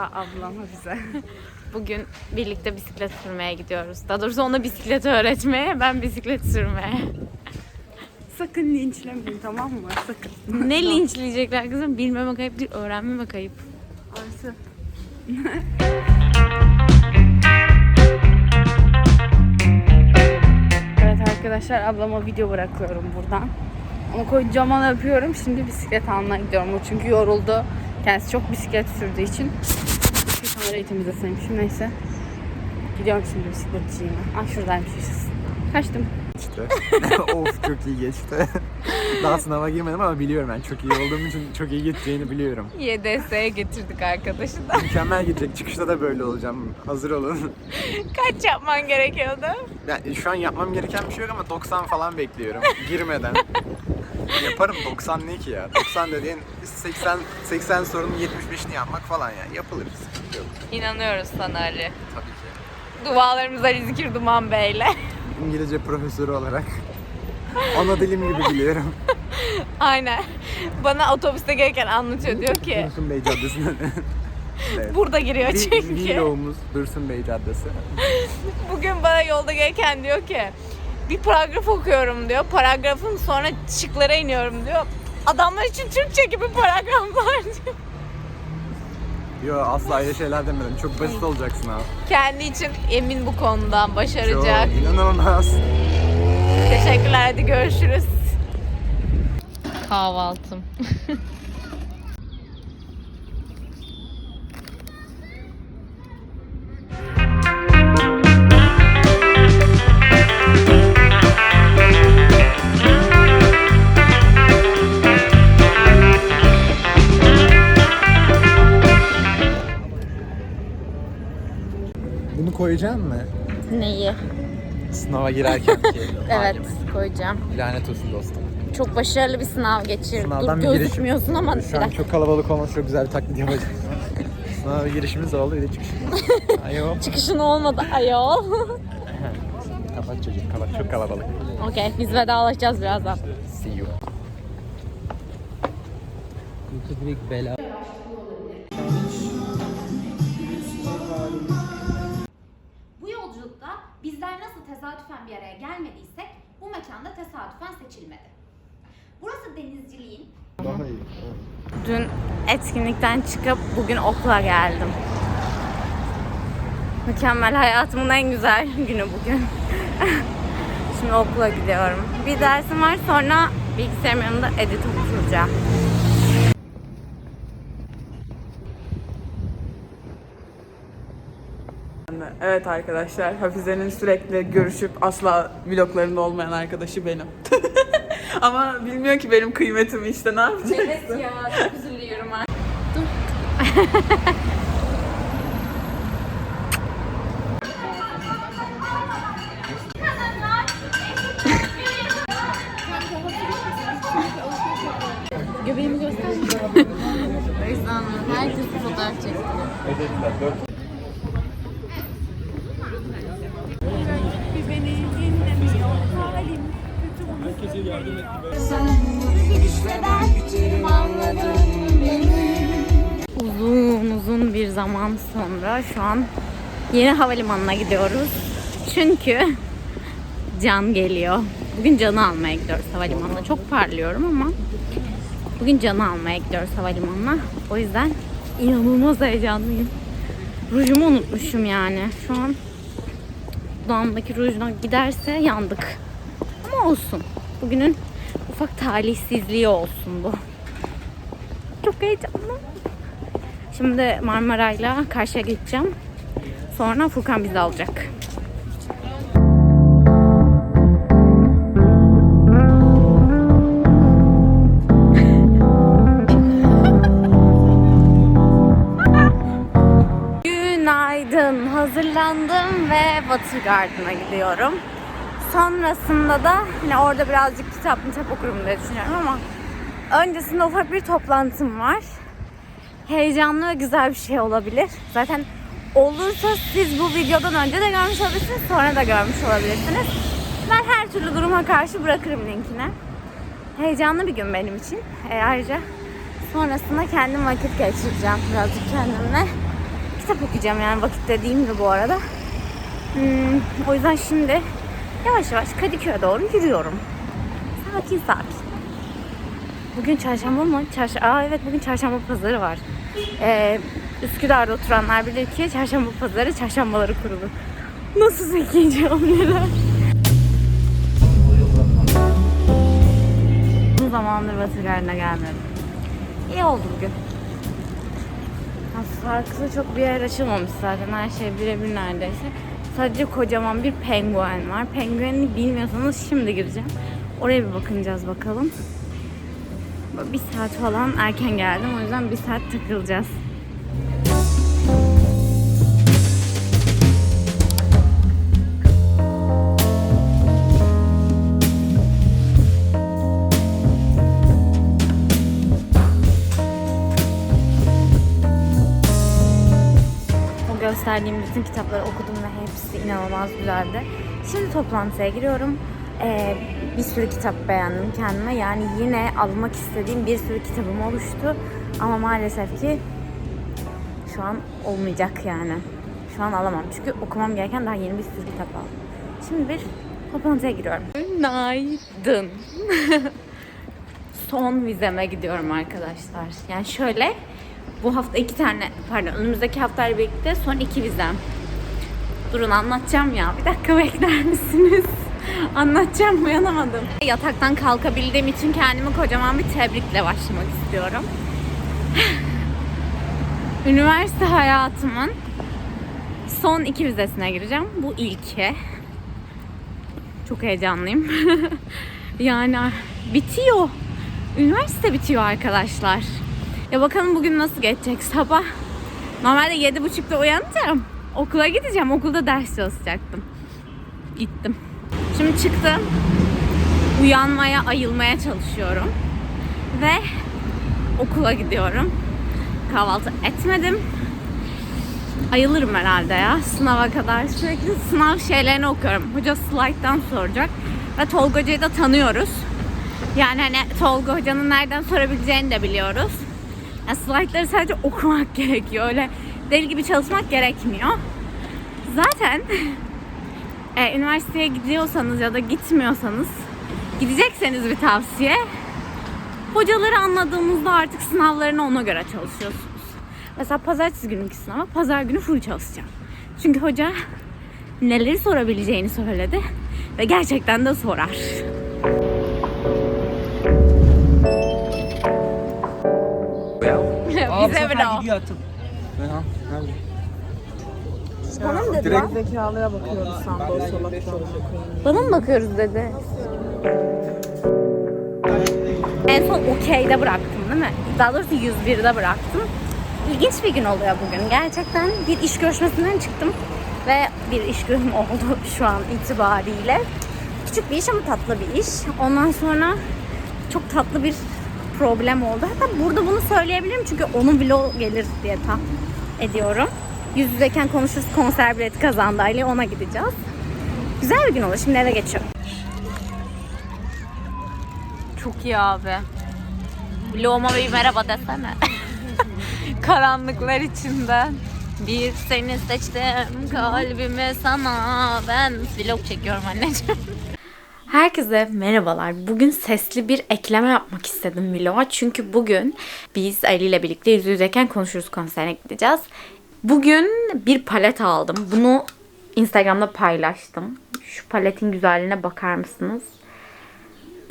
Hiranur. Merhaba ablam Hafize. Bugün birlikte bisiklet sürmeye gidiyoruz. Daha doğrusu ona bisiklet öğretmeye, ben bisiklet sürmeye. Sakın linçlemeyin tamam mı? Sakın. Ne linçleyecekler kızım? Bilmemek ayıp değil, öğrenmemek ayıp. Arsı. evet arkadaşlar ablama video bırakıyorum buradan. Onu kocaman öpüyorum. Şimdi bisiklet almaya gidiyorum. O çünkü yoruldu. Kendisi çok bisiklet sürdüğü için. Şu kamerayı temizleseymişim neyse. Gidiyorum şimdi bisikletçiyime. Ah şuradaymış yaşasın. Kaçtım. geçti. of çok iyi geçti. Daha sınava girmedim ama biliyorum ben çok iyi olduğum için çok iyi gideceğini biliyorum. YDS'ye getirdik arkadaşı da. Mükemmel gidecek. Çıkışta da böyle olacağım. Hazır olun. Kaç yapman gerekiyordu? Yani şu an yapmam gereken bir şey yok ama 90 falan bekliyorum. Girmeden. Yaparım 90 ne ki ya? 90 dediğin 80 80 sorunun 75'ini yapmak falan ya. Yapılır. Sıkıntı yok. İnanıyoruz sana Ali. Tabii ki. Dualarımız Ali Zikir Duman Bey'le. İngilizce profesörü olarak ana dilim gibi biliyorum. Aynen. Bana otobüste gelirken anlatıyor diyor ki Dursun Bey Caddesi'ne. evet. burada giriyor Vi- çünkü. Vlogumuz Dursun Bey Caddesi. Bugün bana yolda gelirken diyor ki bir paragraf okuyorum diyor. Paragrafın sonra şıklara iniyorum diyor. Adamlar için Türkçe gibi paragraflar diyor. Yo asla öyle şeyler demedim. Çok basit olacaksın abi. Kendi için emin bu konudan başaracak. Çok inanılmaz. Teşekkürler hadi görüşürüz. Kahvaltım. Bunu koyacaksın mı? Neyi? Sınava girerken ki. Evet koyacağım. Lanet olsun dostum. Çok başarılı bir sınav geçirdim. Sınavdan Dur bir gözükmüyorsun ama Şu an çok kalabalık olması çok güzel bir taklit yapacağım. Sınava girişimiz oldu bir de çıkışımız. Ayo. Çıkışın olmadı ayol. Kapat çocuk kapat çok kalabalık. Okey biz vedalaşacağız birazdan. See you. Bu mekanda tesadüfen seçilmedi. Burası denizciliğin Daha iyi. Dün etkinlikten çıkıp bugün okula geldim. Mükemmel hayatımın en güzel günü bugün. Şimdi okula gidiyorum. Bir dersim var sonra bilgisayarımın yanında edit oturacağım. Evet arkadaşlar Hafize'nin sürekli görüşüp asla vloglarında olmayan arkadaşı benim. Ama bilmiyor ki benim kıymetimi işte ne yapacak? Evet ya çok üzülüyorum Dur. Uzun uzun bir zaman sonra şu an yeni havalimanına gidiyoruz. Çünkü Can geliyor. Bugün Can'ı almaya gidiyoruz havalimanına. Çok parlıyorum ama bugün Can'ı almaya gidiyoruz havalimanına. O yüzden inanılmaz heyecanlıyım. Rujumu unutmuşum yani. Şu an dudağımdaki rujuna giderse yandık. Ama olsun. Bugünün ufak talihsizliği olsun bu. Çok heyecanlı. Şimdi Marmaray'la karşıya geçeceğim. Sonra Furkan bizi alacak. Günaydın. Hazırlandım ve Water Garden'a gidiyorum. Sonrasında da yine orada birazcık kitap kitap okurum diye düşünüyorum ama öncesinde ufak bir toplantım var. Heyecanlı ve güzel bir şey olabilir. Zaten olursa siz bu videodan önce de görmüş olabilirsiniz, sonra da görmüş olabilirsiniz. Ben her türlü duruma karşı bırakırım linkini. Heyecanlı bir gün benim için. E, ayrıca Sonrasında kendim vakit geçireceğim birazcık kendimle. Kitap okuyacağım yani vakit dediğim gibi bu arada. Hmm, o yüzden şimdi yavaş yavaş Kadıköy'e doğru yürüyorum. Sakin sakin. Bugün çarşamba mı? Çarş Aa evet bugün çarşamba pazarı var. Ee, Üsküdar'da oturanlar bilir ki çarşamba pazarı çarşambaları kurulu. Nasıl zekice hamleler. Uzun zamandır Batı Garı'na gelmedim. İyi oldu bugün. Farklı çok bir yer açılmamış zaten. Her şey birebir neredeyse. Sadece kocaman bir penguen var. Pengueni bilmiyorsanız şimdi gireceğim. Oraya bir bakınacağız bakalım. Bir saat falan erken geldim. O yüzden bir saat takılacağız. Gösterdiğim bütün kitapları okudum inanılmaz güzeldi. Şimdi toplantıya giriyorum. Ee, bir sürü kitap beğendim kendime. Yani yine almak istediğim bir sürü kitabım oluştu. Ama maalesef ki şu an olmayacak yani. Şu an alamam. Çünkü okumam gereken daha yeni bir sürü kitap aldım. Şimdi bir toplantıya giriyorum. Günaydın. Son vizeme gidiyorum arkadaşlar. Yani şöyle bu hafta iki tane pardon önümüzdeki haftayla birlikte son iki vizem. Durun anlatacağım ya. Bir dakika bekler misiniz? anlatacağım uyanamadım. Yataktan kalkabildiğim için kendimi kocaman bir tebrikle başlamak istiyorum. Üniversite hayatımın son iki vizesine gireceğim. Bu ilki. Çok heyecanlıyım. yani bitiyor. Üniversite bitiyor arkadaşlar. Ya bakalım bugün nasıl geçecek sabah. Normalde yedi buçukta uyanacağım. Okula gideceğim. Okulda ders çalışacaktım. Gittim. Şimdi çıktım. Uyanmaya, ayılmaya çalışıyorum. Ve okula gidiyorum. Kahvaltı etmedim. Ayılırım herhalde ya sınava kadar. Sürekli sınav şeylerini okuyorum. Hoca slayttan soracak. Ve Tolga Hoca'yı da tanıyoruz. Yani hani Tolga Hoca'nın nereden sorabileceğini de biliyoruz. Yani slaytları sadece okumak gerekiyor. Öyle deli gibi çalışmak gerekmiyor. Zaten e, üniversiteye gidiyorsanız ya da gitmiyorsanız gidecekseniz bir tavsiye hocaları anladığımızda artık sınavlarına ona göre çalışıyorsunuz. Mesela pazartesi gününkü sınava pazar günü full çalışacağım. Çünkü hoca neleri sorabileceğini söyledi ve gerçekten de sorar. Bize mi o? gidiyor atım. Bana mı dedi lan? Zekalıya bakıyoruz sanda o salaktan. Bana mı bakıyoruz dedi. En son okeyde bıraktım değil mi? Daha doğrusu 101'de bıraktım. İlginç bir gün oluyor bugün. Gerçekten bir iş görüşmesinden çıktım. Ve bir iş günüm oldu şu an itibariyle. Küçük bir iş ama tatlı bir iş. Ondan sonra çok tatlı bir problem oldu. Hatta burada bunu söyleyebilirim çünkü onun vlog gelir diye tahmin ediyorum. Yüz yüzeyken konuşuruz konser bileti kazandı aile ona gideceğiz. Güzel bir gün olur. Şimdi eve geçiyorum. Çok iyi abi. Vloguma bir merhaba desene. Karanlıklar içinden bir seni seçtim kalbimi sana ben vlog çekiyorum anneciğim. Herkese merhabalar. Bugün sesli bir ekleme yapmak istedim vloga. Çünkü bugün biz Ali ile birlikte yüz yüzeyken konuşuruz konserine gideceğiz. Bugün bir palet aldım. Bunu Instagram'da paylaştım. Şu paletin güzelliğine bakar mısınız?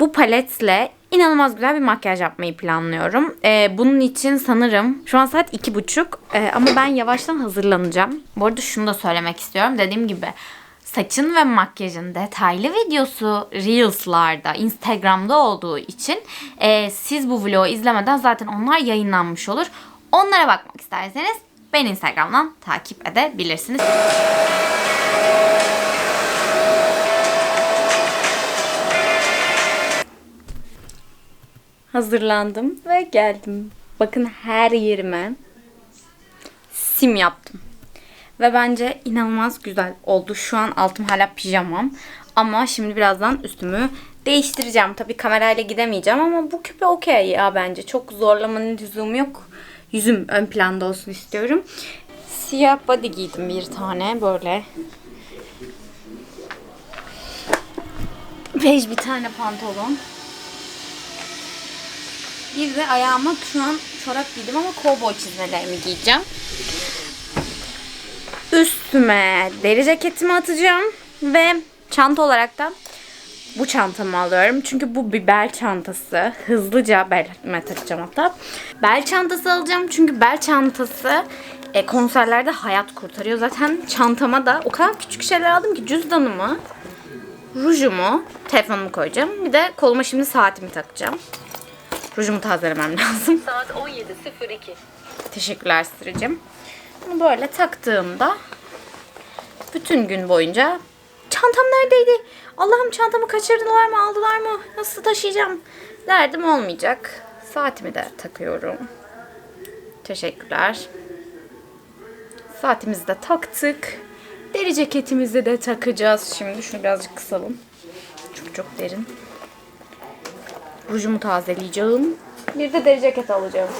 Bu paletle inanılmaz güzel bir makyaj yapmayı planlıyorum. Ee, bunun için sanırım şu an saat iki buçuk Ee, ama ben yavaştan hazırlanacağım. Bu arada şunu da söylemek istiyorum. Dediğim gibi saçın ve makyajın detaylı videosu Reels'larda, Instagram'da olduğu için e, siz bu vlogu izlemeden zaten onlar yayınlanmış olur. Onlara bakmak isterseniz beni Instagram'dan takip edebilirsiniz. Hazırlandım ve geldim. Bakın her yerime sim yaptım. Ve bence inanılmaz güzel oldu. Şu an altım hala pijamam. Ama şimdi birazdan üstümü Değiştireceğim. Tabii kamerayla gidemeyeceğim ama bu küpe okey ya bence. Çok zorlamanın lüzumu yok. Yüzüm ön planda olsun istiyorum. Siyah body giydim bir tane böyle. Bej bir tane pantolon. Bir de ayağıma şu an çorap giydim ama kovboy çizmelerimi giyeceğim. Üstüme deri ceketimi atacağım ve çanta olarak da bu çantamı alıyorum. Çünkü bu bir bel çantası. Hızlıca belime takacağım hatta. Bel çantası alacağım çünkü bel çantası e, konserlerde hayat kurtarıyor. Zaten çantama da o kadar küçük şeyler aldım ki cüzdanımı, rujumu, telefonumu koyacağım. Bir de koluma şimdi saatimi takacağım. Rujumu tazelemem lazım. Saat 17.02. Teşekkürler Sırıcığım. Böyle taktığımda bütün gün boyunca çantam neredeydi? Allah'ım çantamı kaçırdılar mı aldılar mı? Nasıl taşıyacağım? Derdim olmayacak. Saatimi de takıyorum. Teşekkürler. Saatimizi de taktık. Deri ceketimizi de takacağız şimdi. Şunu birazcık kısalım. Çok çok derin. Rujumu tazeleyeceğim. Bir de deri ceket alacağım.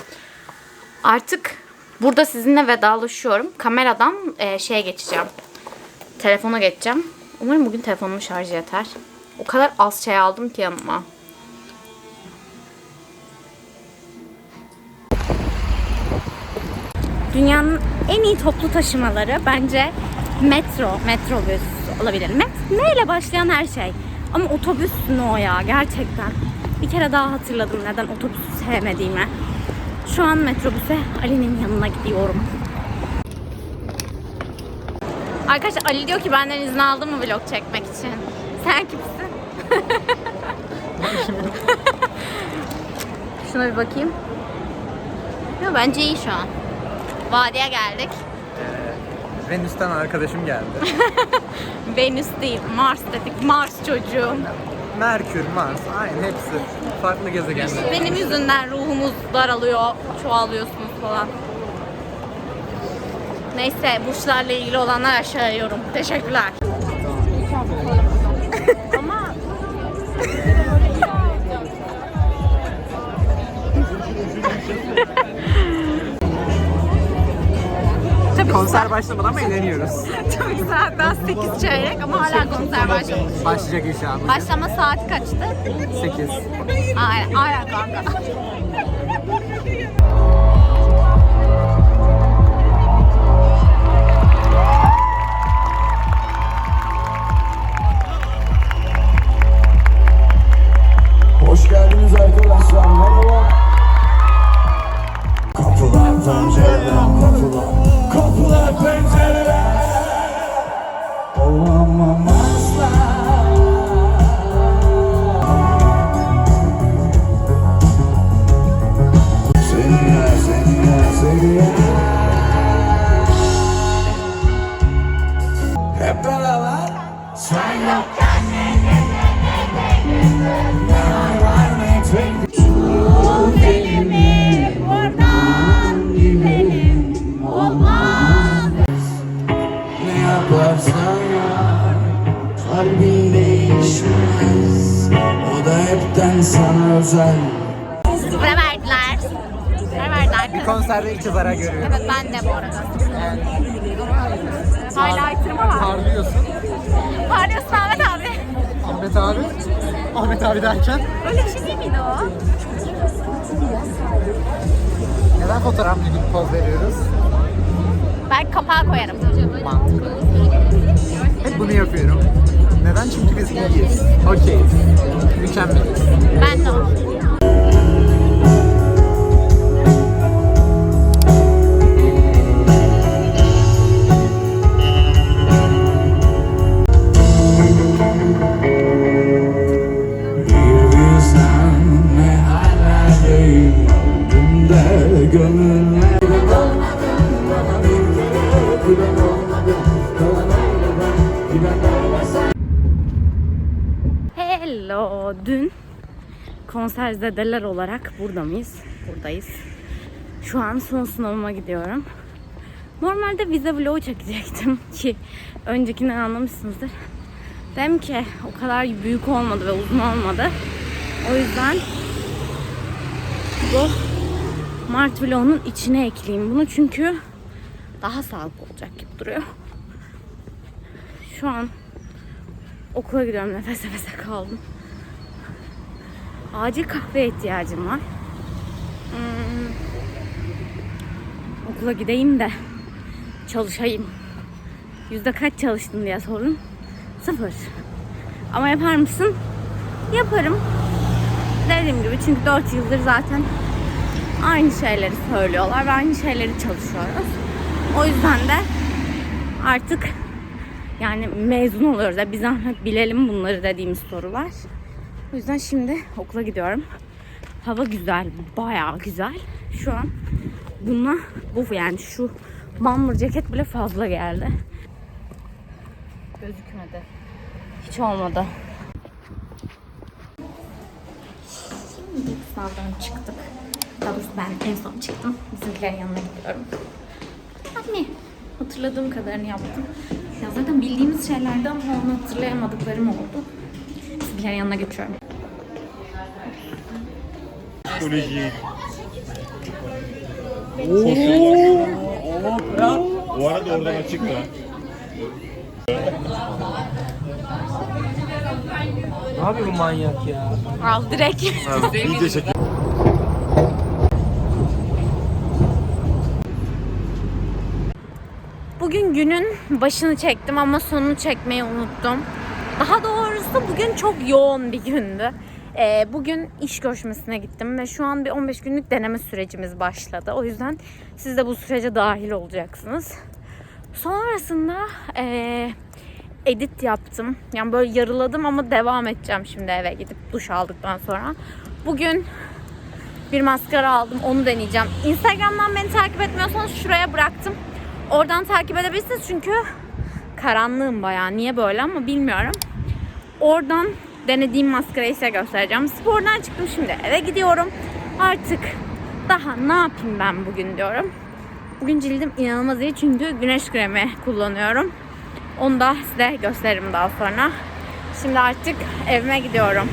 Artık burada sizinle vedalaşıyorum. Kameradan e, şeye geçeceğim. Telefona geçeceğim. Umarım bugün telefonumun şarjı yeter. O kadar az şey aldım ki yanıma. Dünyanın en iyi toplu taşımaları bence metro, metrobüs olabilir. Met neyle başlayan her şey. Ama otobüs ne o ya gerçekten. Bir kere daha hatırladım neden otobüsü sevmediğimi. Şu an metrobüse Ali'nin yanına gidiyorum. Arkadaşlar Ali diyor ki benden izin aldın mı vlog çekmek için? Sen kimsin? Şuna bir bakayım. Ya bence iyi şu an. Vadiye geldik. Venüs'ten arkadaşım geldi. Venüs değil, Mars dedik. Mars çocuğum. Merkür, Mars, aynı hepsi. Farklı gezegenler. Benim yüzünden ruhumuz daralıyor, çoğalıyorsunuz falan. Neyse burçlarla ilgili olanlar aşağıya yorum. Teşekkürler. Konser başlamadan ama eğleniyoruz. tabii saat daha 8 çeyrek ama hala konser başlamış. Başlayacak inşallah. Başlama saati kaçtı? 8. Aynen, aynen kanka. Hoş geldiniz arkadaşlar. Merhaba. Kapılar pencereler, kapılar pencereler. Olamam asla. Seni ya, seni ya, seni ya. Zara görüyorum. Evet ben de bu arada. Highlighter'ıma bak. Parlıyorsun. Parlıyorsun Ahmet abi. Ahmet abi. Ahmet abi derken Öyle bir şey değil miydi o? neden fotoğraflı gibi poz veriyoruz? Belki kapağı koyarım. Mantıklı. Hep bunu yapıyorum. Neden? Çünkü biz iyiyiz. Okeyiz. Mükemmeliz. Ben de o. konser zedeler olarak burada mıyız? Buradayız. Şu an son sınavıma gidiyorum. Normalde vize vlogu çekecektim ki öncekinden anlamışsınızdır. Dedim ki o kadar büyük olmadı ve uzun olmadı. O yüzden bu Mart vlogunun içine ekleyeyim bunu çünkü daha sağlıklı olacak gibi duruyor. Şu an okula gidiyorum nefes nefese kaldım. Acil kahve ihtiyacım var. Hmm, okula gideyim de çalışayım. Yüzde kaç çalıştın diye sorun. Sıfır. Ama yapar mısın? Yaparım. Dediğim gibi çünkü 4 yıldır zaten aynı şeyleri söylüyorlar ve aynı şeyleri çalışıyoruz. O yüzden de artık yani mezun oluyoruz. Ya bir zahmet bilelim bunları dediğimiz sorular. O yüzden şimdi okula gidiyorum. Hava güzel, bayağı güzel. Şu an buna bu yani şu bumper ceket bile fazla geldi. Gözükmedi. Hiç olmadı. Şimdi sınavdan çıktık. Daha doğrusu ben en son çıktım. Bizimkilerin yanına gidiyorum. Hani hatırladığım kadarını yaptım. Ya zaten bildiğimiz şeylerdi ama onu hatırlayamadıklarım oldu. Bizimkilerin yanına geçiyorum. Bu arada oradan açık da. Ne yapıyor bu manyak ya? Al direkt. Video çekiyor. Bugün günün başını çektim ama sonunu çekmeyi unuttum. Daha doğrusu bugün çok yoğun bir gündü. Ee, bugün iş görüşmesine gittim ve şu an bir 15 günlük deneme sürecimiz başladı. O yüzden siz de bu sürece dahil olacaksınız. Sonrasında eee, edit yaptım. Yani böyle yarıladım ama devam edeceğim şimdi eve gidip duş aldıktan sonra. Bugün bir maskara aldım. Onu deneyeceğim. Instagram'dan beni takip etmiyorsanız şuraya bıraktım. Oradan takip edebilirsiniz çünkü karanlığım bayağı. Niye böyle ama bilmiyorum. Oradan denediğim maskarayı size göstereceğim. Spordan çıktım şimdi eve gidiyorum. Artık daha ne yapayım ben bugün diyorum. Bugün cildim inanılmaz iyi çünkü güneş kremi kullanıyorum. Onu da size gösteririm daha sonra. Şimdi artık evime gidiyorum.